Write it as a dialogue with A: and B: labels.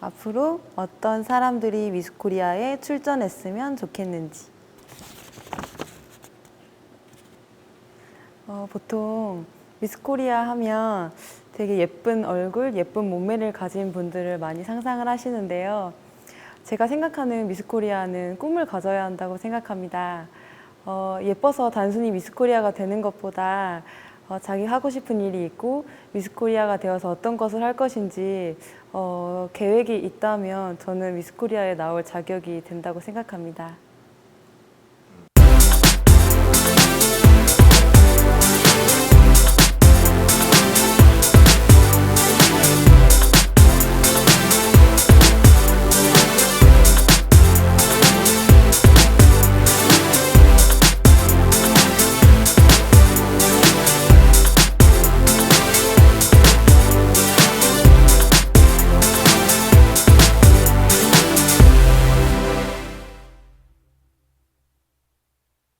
A: 앞으로 어떤 사람들이 미스코리아에 출전했으면 좋겠는지. 어, 보통 미스코리아 하면 되게 예쁜 얼굴, 예쁜 몸매를 가진 분들을 많이 상상을 하시는데요. 제가 생각하는 미스코리아는 꿈을 가져야 한다고 생각합니다. 어, 예뻐서 단순히 미스코리아가 되는 것보다 어, 자기 하고 싶은 일이 있고 미스코리아가 되어서 어떤 것을 할 것인지 어, 계획이 있다면 저는 미스코리아에 나올 자격이 된다고 생각합니다.